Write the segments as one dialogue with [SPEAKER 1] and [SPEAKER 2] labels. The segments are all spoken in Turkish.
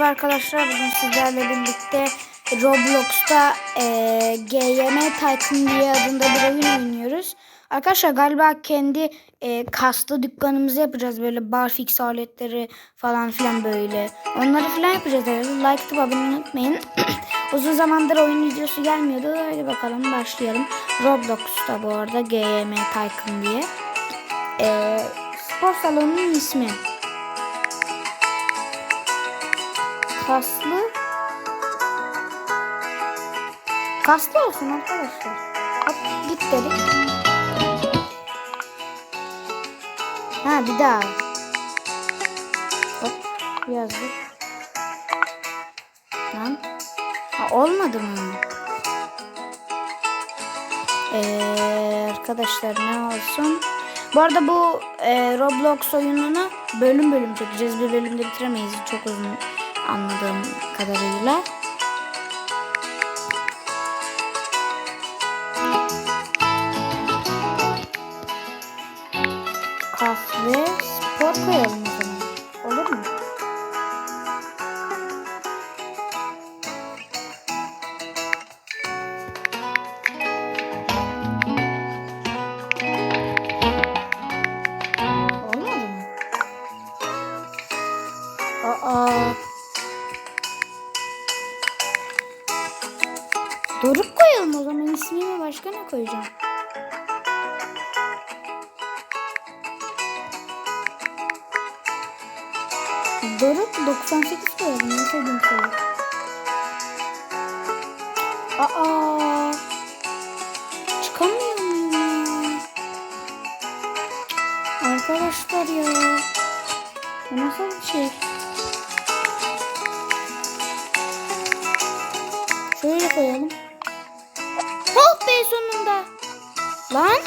[SPEAKER 1] Merhaba arkadaşlar. Bugün sizlerle birlikte Roblox'ta e, GYM Tycoon diye adında bir oyun oynuyoruz. Arkadaşlar galiba kendi e, kaslı dükkanımızı yapacağız. Böyle barfix aletleri falan filan böyle. Onları filan yapacağız. herhalde. Like atıp abone unutmayın. Uzun zamandır oyun videosu gelmiyordu. Hadi bakalım başlayalım. Roblox'ta bu arada GYM Tycoon diye. E, spor salonunun ismi. Kaslı. Kaslı olsun arkadaşlar. Hop git dedik. Ha bir daha. Hop yazdık. Lan. Ha olmadı mı? Ee, arkadaşlar ne olsun? Bu arada bu e, Roblox oyununu bölüm bölüm çekeceğiz. Bir bölümde bitiremeyiz. Çok uzun anladığım kadarıyla. Aa. Çıkamıyor muyum? Arkadaşlar ya. Bu nasıl bir şey? Şöyle koyalım. Hop be sonunda. Lan.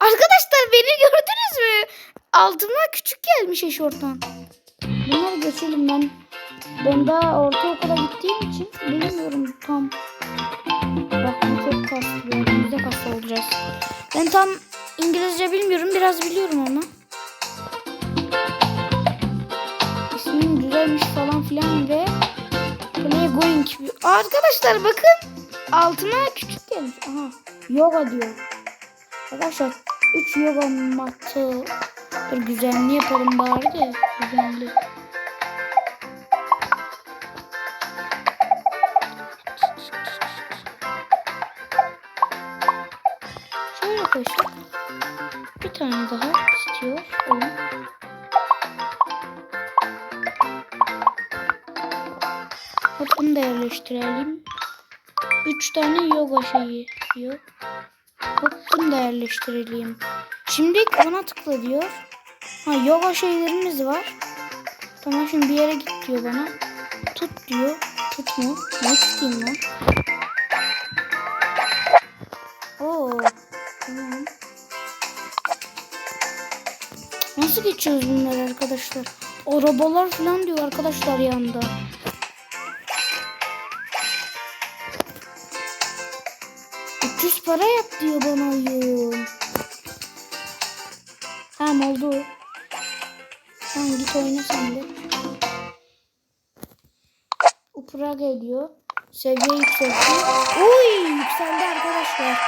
[SPEAKER 1] Arkadaşlar beni gördünüz mü? Altıma küçük gelmiş eşortman. Bunları geçelim ben. Ben daha ortaokula gittiğim için bilmiyorum tam. Bakın çok kaslı. Biz de kaslı olacağız. Ben tam İngilizce bilmiyorum. Biraz biliyorum ama. İsmim güzelmiş falan filan ve Play going. Arkadaşlar bakın. Altıma küçük gelmiş. Aha. Yoga diyor. Arkadaşlar 3 yoga matı. Dur güzelliği yapalım bari de. Güzelliği. Tane daha istiyor. Oyun. Bunu da yerleştirelim. Üç tane yoga şeyi diyor. Hop bunu da yerleştirelim. Şimdi ona tıkla diyor. Ha yoga şeylerimiz var. Tamam şimdi bir yere git diyor bana. Tut diyor. Tut mu? Ne tutayım lan? Nasıl geçiyoruz bunları arkadaşlar? Arabalar falan diyor arkadaşlar yanında. Ucuz para yap diyor bana oyun. Tamam oldu. Tamam git oyna sen de. Upra geliyor. Seviye yükseltti. Uy yükseldi arkadaşlar.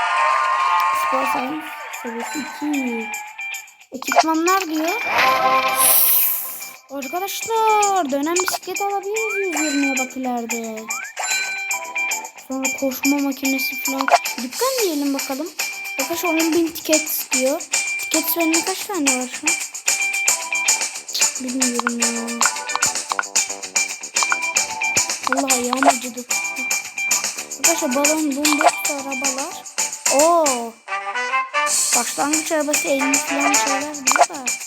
[SPEAKER 1] Spor salonu seviyesi 2. Ekipmanlar diyor. Arkadaşlar dönen bisiklet alabiliriz 120'ye bak ileride. Sonra koşma makinesi falan. Dükkan diyelim bakalım. Arkadaşlar 10.000 tiket istiyor. Tiket bende kaç tane var şu an? Bilmiyorum ya. Allah ayağım acıdı. Arkadaşlar balon bomboş arabalar. Oo. Başlangıç arabası 50 falan şeyler da.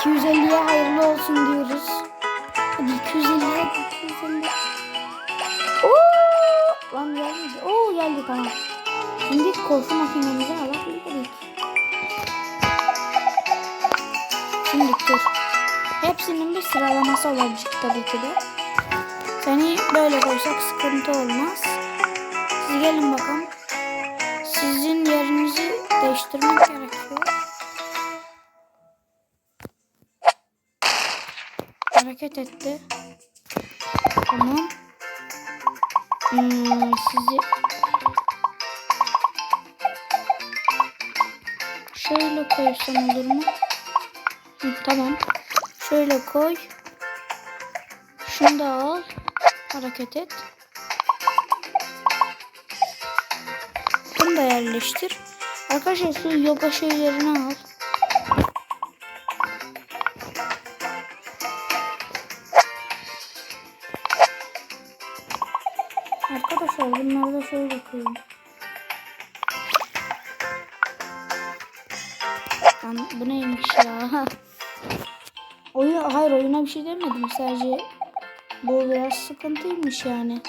[SPEAKER 1] 250'ye hayırlı olsun diyoruz. Hadi 250'ye 250. Oo! Lan gelmedi. Oo geldi tamam. Şimdi korku makinemizi alabiliriz. Şimdi dur. Hepsinin bir sıralaması olacak tabii ki de. Seni böyle koysak sıkıntı olmaz. Siz gelin bakalım. Sizin yerinizi değiştirmek gerekiyor. Hareket etti. Tamam. Hmm, sizi şöyle koysam olur mu? Hı, tamam. Şöyle koy. Şunu da al. Hareket et. Bunu da yerleştir. Arkadaşlar şu yoga şeylerini al. Bu neymiş ya? Oyun, hayır oyuna bir şey demedim sadece bu biraz sıkıntıymış yani.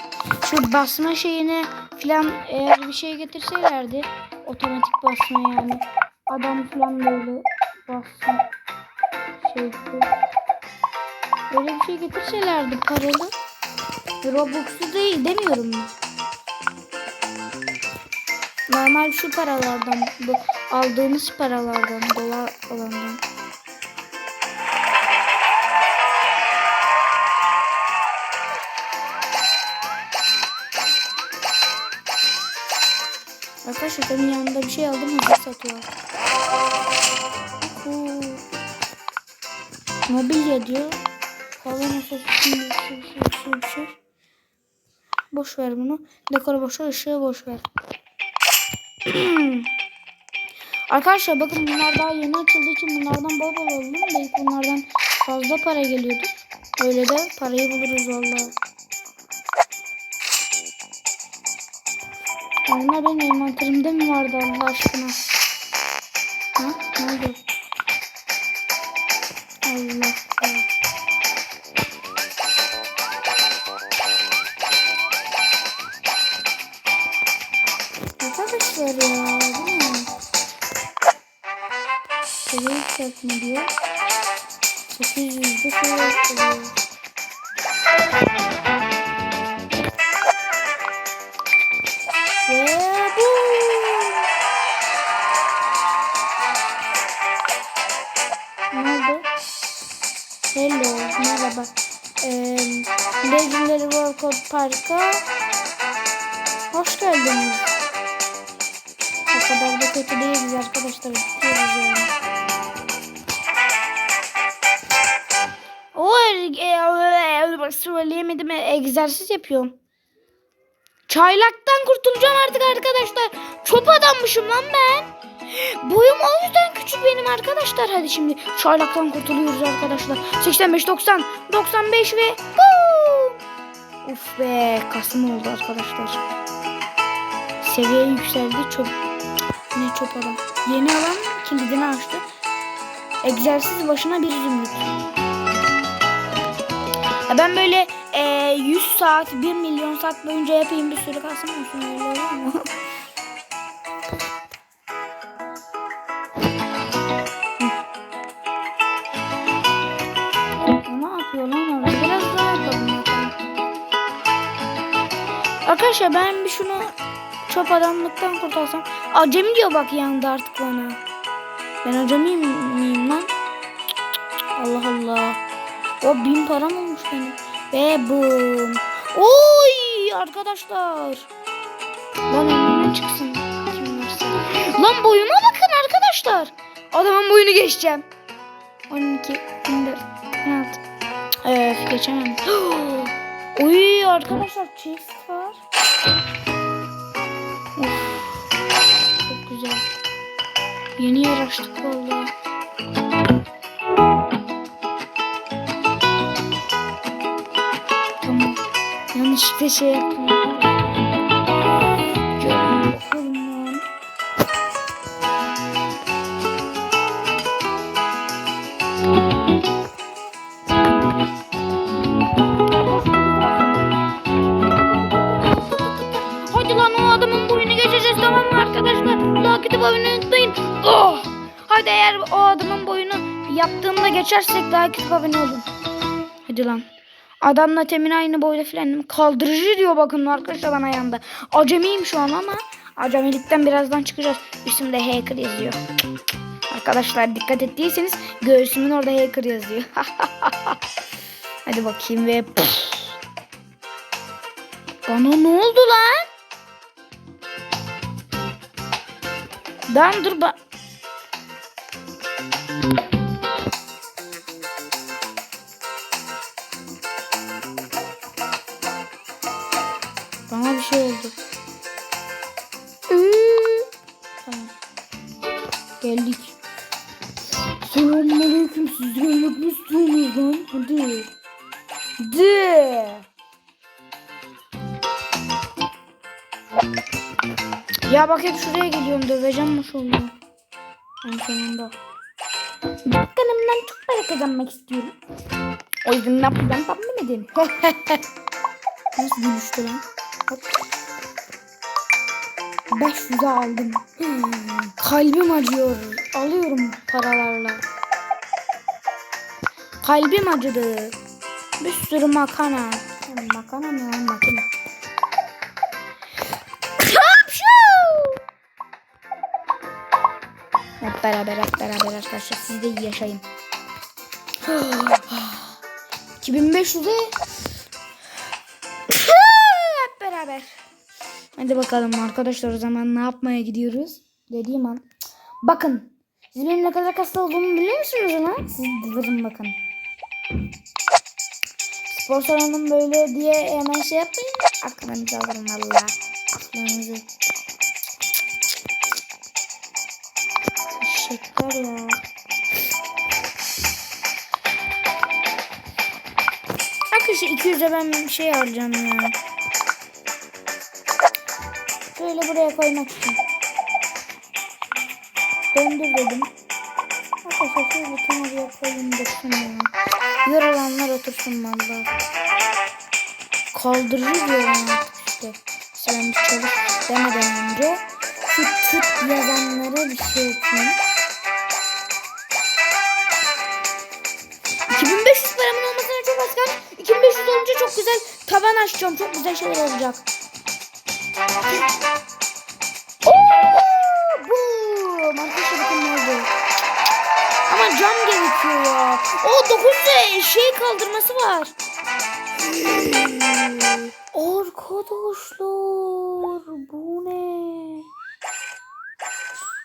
[SPEAKER 1] Şu basma şeyine falan eğer bir şey getirselerdi otomatik basma yani adam falan böyle bassın şey böyle bir şey getirselerdi paralı Robux'u değil demiyorum ben. Normal şu paralardan bu aldığımız paralardan dolar olandan. Arkadaşlar benim yanında bir şey aldım hızlı satıyor. Mobilya diyor. Kalan asasın bir şey, şey, şey. Boş ver bunu. Dekoru boş ver, ışığı boş ver. Arkadaşlar bakın bunlar daha yeni açıldığı için bunlardan bol bol aldım. Belki bunlardan fazla para geliyordur. Öyle de parayı buluruz vallahi. Onlar benim envanterimde mi vardı Allah aşkına? Ha? Ne oldu? Allah Allah. Arkadaşlar ya bu? Seviye yükseltme diyor. 800'de şey oluyor. Ve bu. Ne oldu? Hello, merhaba. Ee, Legendary Workout Park'a hoş geldiniz. O kadar da kötü değiliz arkadaşlar. Gidiyoruz yani. E, söyleyemedim. Egzersiz yapıyorum. Çaylaktan kurtulacağım artık arkadaşlar. Çöp adammışım lan ben. Boyum o yüzden küçük benim arkadaşlar. Hadi şimdi çaylaktan kurtuluyoruz arkadaşlar. 85, 90, 95 ve. Uf be kasım oldu arkadaşlar. Seviye yükseldi. Çok ne çok adam. Yeni alan kilidini açtı. Egzersiz başına bir zümrüt. Ben böyle e, 100 saat, 1 milyon saat boyunca yapayım bir sürü kasım olsun öyle olur mu? Ne yapıyor lan orada? Biraz daha yapalım bakalım. Arkadaşlar ben bir şunu çöp adamlıktan kurtarsam. Acemi diyor bak yanında artık bana. Ben acemi miyim lan? Allah Allah. O bin param olmuş benim. Ve bum. Oy arkadaşlar. Lan önüne çıksın. Lan boyuma bakın arkadaşlar. Adamın boyunu geçeceğim. 12, 14, 16. Öf geçemem. Oy arkadaşlar chest var. Of, çok güzel. Yeni yer açtık vallahi. Yanlışlıkla şey lan. Hadi lan o adamın boyunu geçeceğiz tamam mı arkadaşlar? Lakiti boyunu unutmayın. Oh! Hadi eğer o adamın boyunu yaptığımda geçersek lakiti abone olun. Hadi lan. Adamla temin aynı boyda filan. Kaldırıcı diyor bakın arkadaşlar bana yanında. Acemiyim şu an ama acemilikten birazdan çıkacağız. Üstümde hacker yazıyor. Arkadaşlar dikkat ettiyseniz göğsümün orada hacker yazıyor. Hadi bakayım ve püf. Bana ne oldu lan? Ben dur ba hep şuraya geliyorum döveceğim nasıl oluyor? En sonunda. Dükkanımdan çok para kazanmak istiyorum. O yüzden ne yapacağım tam bilemedim. Nasıl gülüştü lan? Hop. 500'e aldım. Hmm, Kalbim acıyor. Alıyorum paralarla. Kalbim acıdı. Bir sürü makana. Makana mı lan makine? Beraber hep beraber arkadaşlar siz de yaşayın. 2500'e hep beraber. Hadi bakalım arkadaşlar o zaman ne yapmaya gidiyoruz? Dediğim an. Bakın. Siz benim ne kadar kaslı olduğumu biliyor musunuz lan? Siz durun bakın. Spor salonum böyle diye hemen şey yapmayın. Aklınızı alırım valla. Aklınızı. Şeker ya. Arkadaşlar 200'e ben bir şey alacağım ya. Şöyle buraya koymak için. Döndür dedim. Arkadaşlar şöyle oraya koyayım dursun ya. Yorulanlar otursun valla. Kaldırıcı diyorum artık işte. Ben bir çalış demeden önce şu tüp yazanlara bir şey yapayım. Açacağım. Çok güzel şeyler olacak. Oo, bu. Arkadaşlar bakın ne oldu. Ama cam gerekiyor ya. O 9 şey kaldırması var. Arkadaşlar bu ne?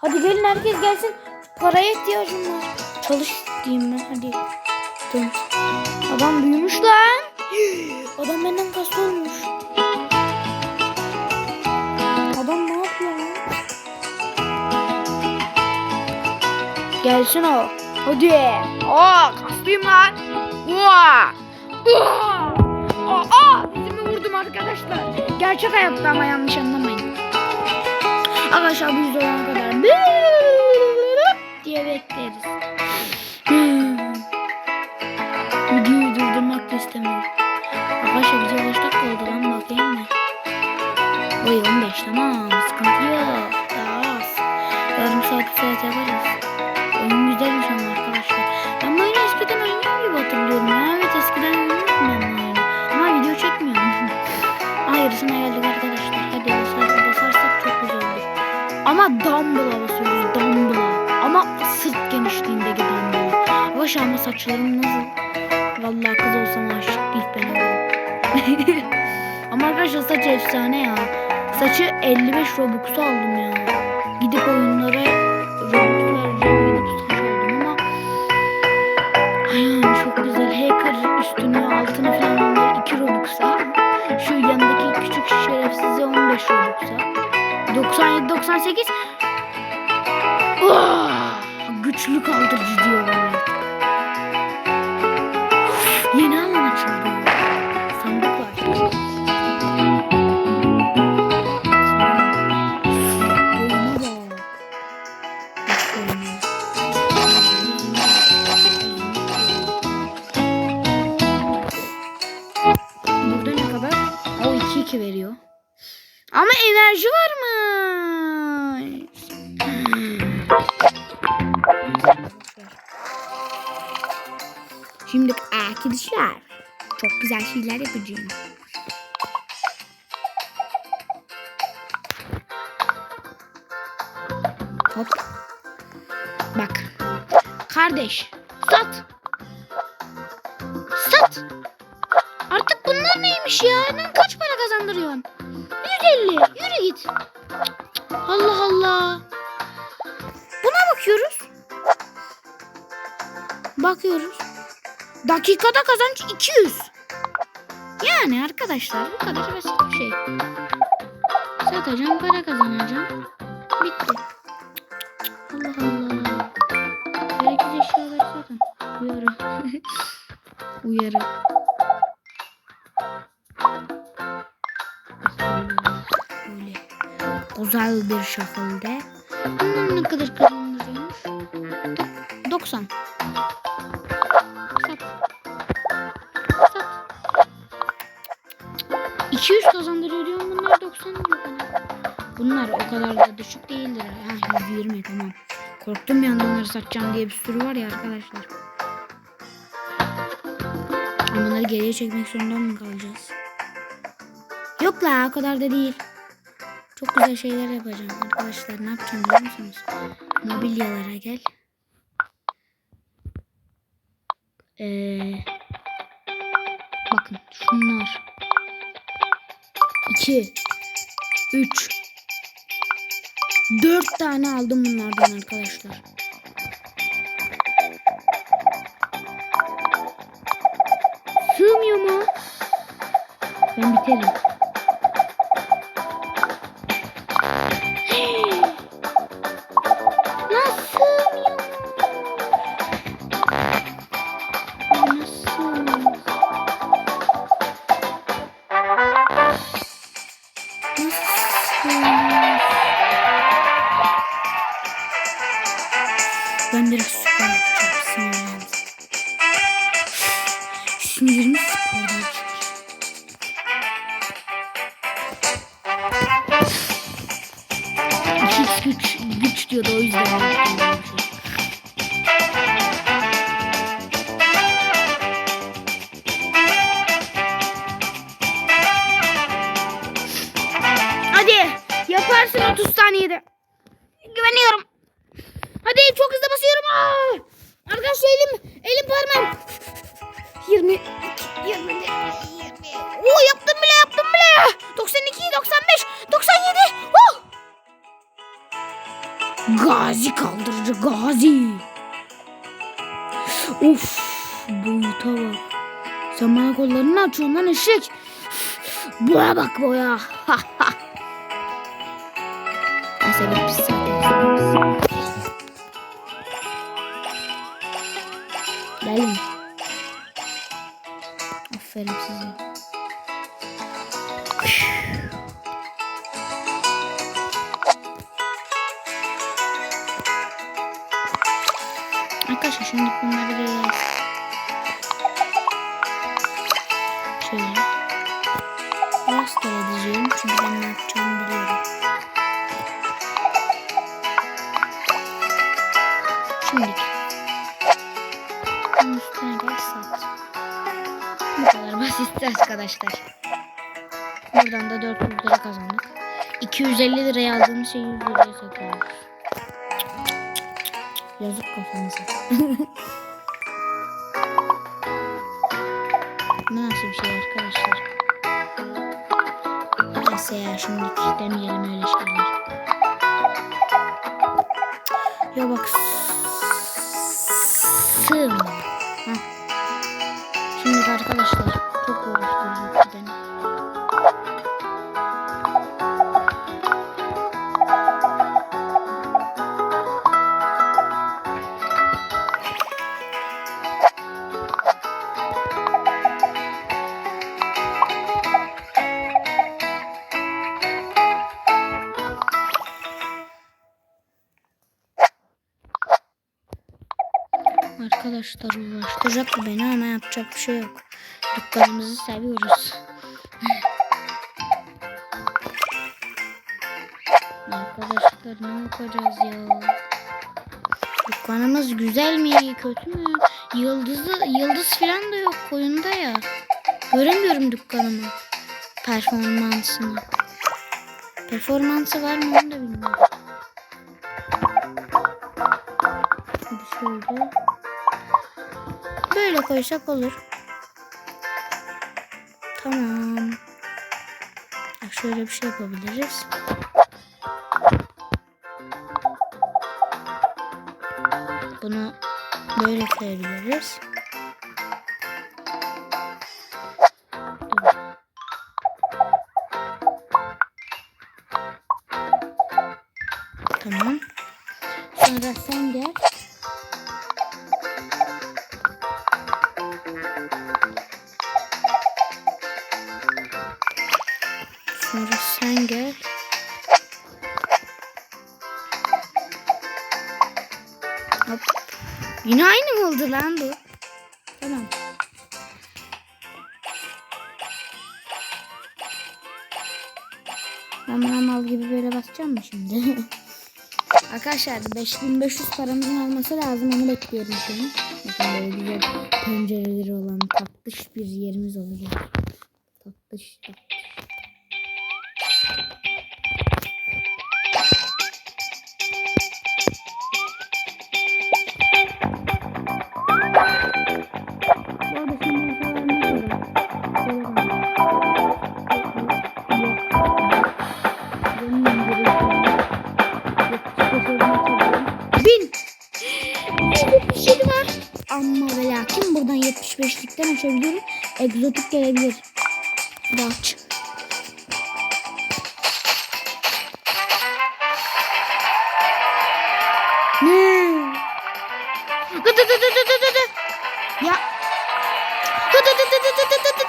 [SPEAKER 1] Hadi gelin herkes gelsin. Paraya ihtiyacım var. Çalış diyeyim ben hadi. Adam büyümüş lan. Adam benden kaslı olmuş. Adam ne yapıyor? Gelsin o. Hadi. Aa kaslıyım lan. Aa. Aa. Aa. Dizimi arkadaşlar. Gerçek hayatta ama yanlış anlamayın. Arkadaşlar biz olana kadar diye bekleriz. Videoyu durdurmak da istemiyorum. Arkadaşlar video kaç dakika oldu lan bakayım mı? Oy 15 tamam sıkıntı yok. Daha az. Yarım saat bir saat yaparız. Oyun güzelmiş ama arkadaşlar. Ben bu oyunu eskiden oynuyor gibi hatırlıyorum ya. Evet eskiden oynuyordum ben bu oyunu. Ama video çekmiyorum. Hayır sana geldik arkadaşlar. Hadi basar, basarsak çok güzel olur. Ama dumbbell'a basıyoruz dumbbell'a. Ama sırt genişliğindeki dumbbell'a. Arkadaşlar ama saçlarım nasıl? Vallahi kız olsam ama arkadaşlar saç efsane ya. Saçı 55 Robux'u aldım ya. Gidip oyunlara Robux vereceğim gidip saç aldım ama Aynen çok güzel. Hacker üstünü altını falan alıyor 2 Robux'a. Şu yanındaki küçük şerefsize 15 Robux'a. 97 98 Oh! Güçlü kaldırıcı diyor bana. Ama enerji var mı? Şimdi arkadaşlar çok güzel şeyler yapacağım. Hop. Bak. Kardeş. Sat. Sat. Artık bunlar neymiş ya? Lan kaç Dakikada kazanç 200. Yani arkadaşlar bu kadar basit bir şey. Satacağım para kazanacağım. Bitti. Allah Allah. Gereksiz eşyaları satın. Uyarı. Uyarı. Böyle güzel bir şekilde. Bundan ne kadar kazandırıyormuş? 90. satacağım diye bir sürü var ya arkadaşlar. Bunları geriye çekmek zorunda mı kalacağız? Yok la o kadar da değil. Çok güzel şeyler yapacağım arkadaşlar. Ne yapacağım biliyor musunuz? Mobilyalara gel. Ee, bakın şunlar. 2 3 4 tane aldım bunlardan arkadaşlar. Ben güç diyordu o yüzden. Arkadaşlar şimdi bunları bir şöyle rastgele diziyorum çünkü ben ne yapacağımı biliyorum. Şimdi bunun üstüne gel sat. Bu kadar basitti arkadaşlar. Buradan da 400 lira kazandık. 250 liraya aldığımız şeyi 100 liraya satıyoruz. Yazık kafamıza. Bu nasıl bir şey arkadaşlar? Neyse ya şimdi demeyelim öyle şeyler. Ya bak Arkadaşlar uğraştıracak bu beni ama yapacak bir şey yok. Dükkanımızı seviyoruz. Arkadaşlar ne yapacağız ya? Dükkanımız güzel mi kötü mü? Yıldızı yıldız falan da yok koyunda ya. Göremiyorum dükkanımı. Performansını. Performansı var mı onu da koysak olur. Tamam. Bak şöyle bir şey yapabiliriz. Bunu böyle koyabiliriz. Tamam. Sonra sen Ben buna gibi böyle basacağım mı şimdi? Arkadaşlar 5500 paramızın olması lazım onu bekliyorum an. Bakın böyle güzel pencereleri olan tatlış bir yerimiz olacak. Tatlış tatlış. egzotik gelebilir. Bak. Hmm. Dı. Ya. Dı dı dı dı dı dı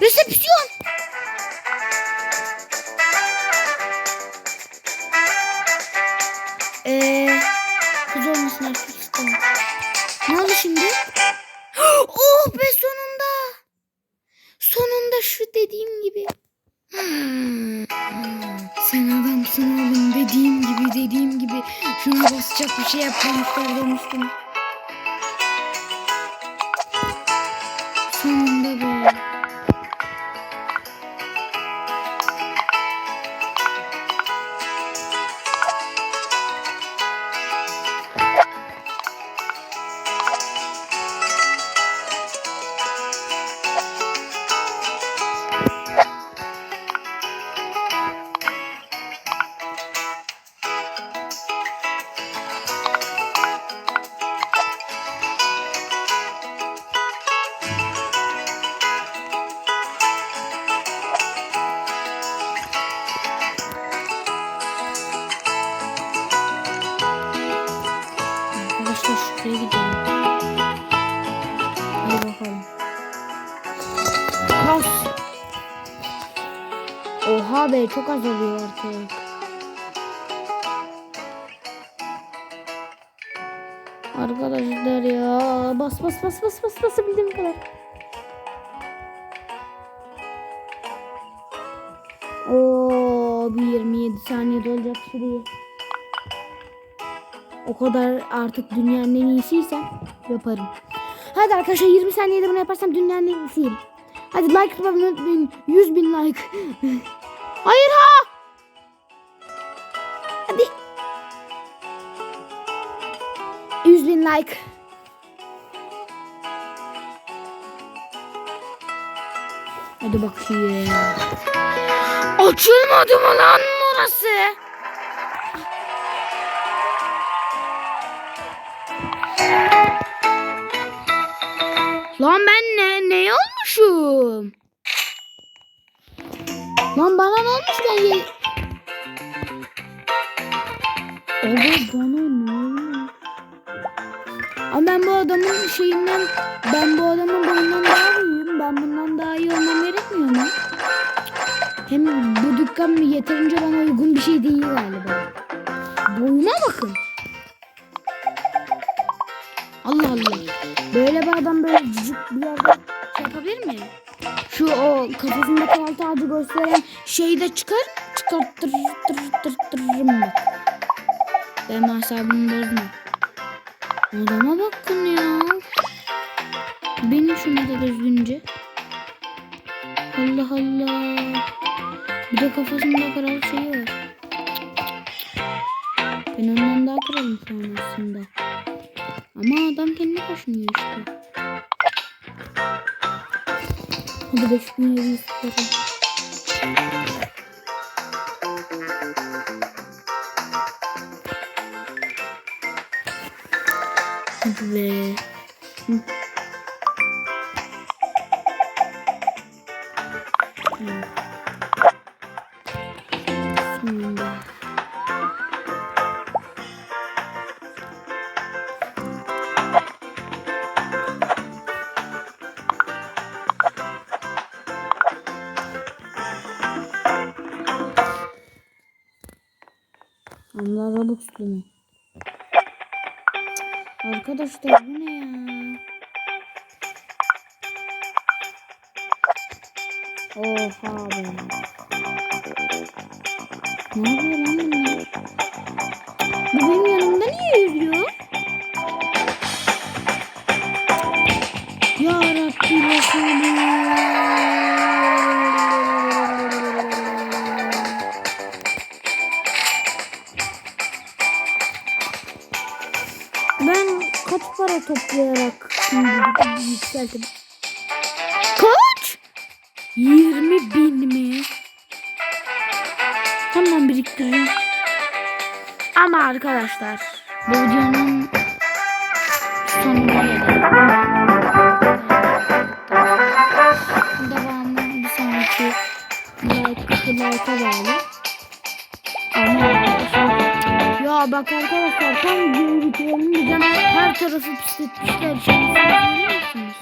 [SPEAKER 1] Resepsiyon. Şey yapmamışlar. Oo bir 27 saniyede olacak süreyi. O kadar artık dünyanın en iyisiysem yaparım. Hadi arkadaşlar 20 saniyede bunu yaparsam dünyanın en iyisiyim. Hadi like atmayı unutmayın. 100 bin like. Hayır ha! Hadi. 100 bin like. Hadi bakayım. Açılmadı mı lan orası? Lan ben ne ne olmuşum? Lan bana ne olmuş ben ye... Abi bana ne olmuş? Ama ben bu adamın şeyinden ben bu dükkan yeterince bana uygun bir şey değil galiba. Boyuma bakın. Allah Allah. Böyle bir adam böyle cücük bir yerde şey yapabilir mi? Şu o kafasındaki altı ağacı gösteren şeyi de çıkar. Çıkarttırırım bak. Benim asabımı bozma. Adama bakın ya. Benim şunu da düzgünce. Allah Allah. Bir de kafasında kral şeyi var. Ben ondan daha kralım sonrasında. Ama adam kendi kaşınıyor işte. Hadi 5700 lira. Hadi be. Hı. Mu? Arkadaşlar para toplayarak şimdi yükseltim? Kaç? 20 bin mi? Hemen biriktireyim. Ama arkadaşlar bu videonun sonuna gelelim. Devamı bir sonraki like, like'a bağlı. Ya bak arkadaşlar tam diyeceğim. Her tarafı pisletmişler. Şansınız görüyor musunuz?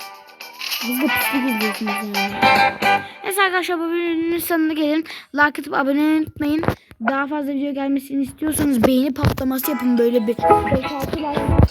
[SPEAKER 1] Biz de pislik izliyorsunuz yani. Neyse arkadaşlar bu videonun sonuna gelin. Like atıp abone olmayı unutmayın. Daha fazla video gelmesini istiyorsanız beğeni patlaması yapın böyle bir. 5-6 like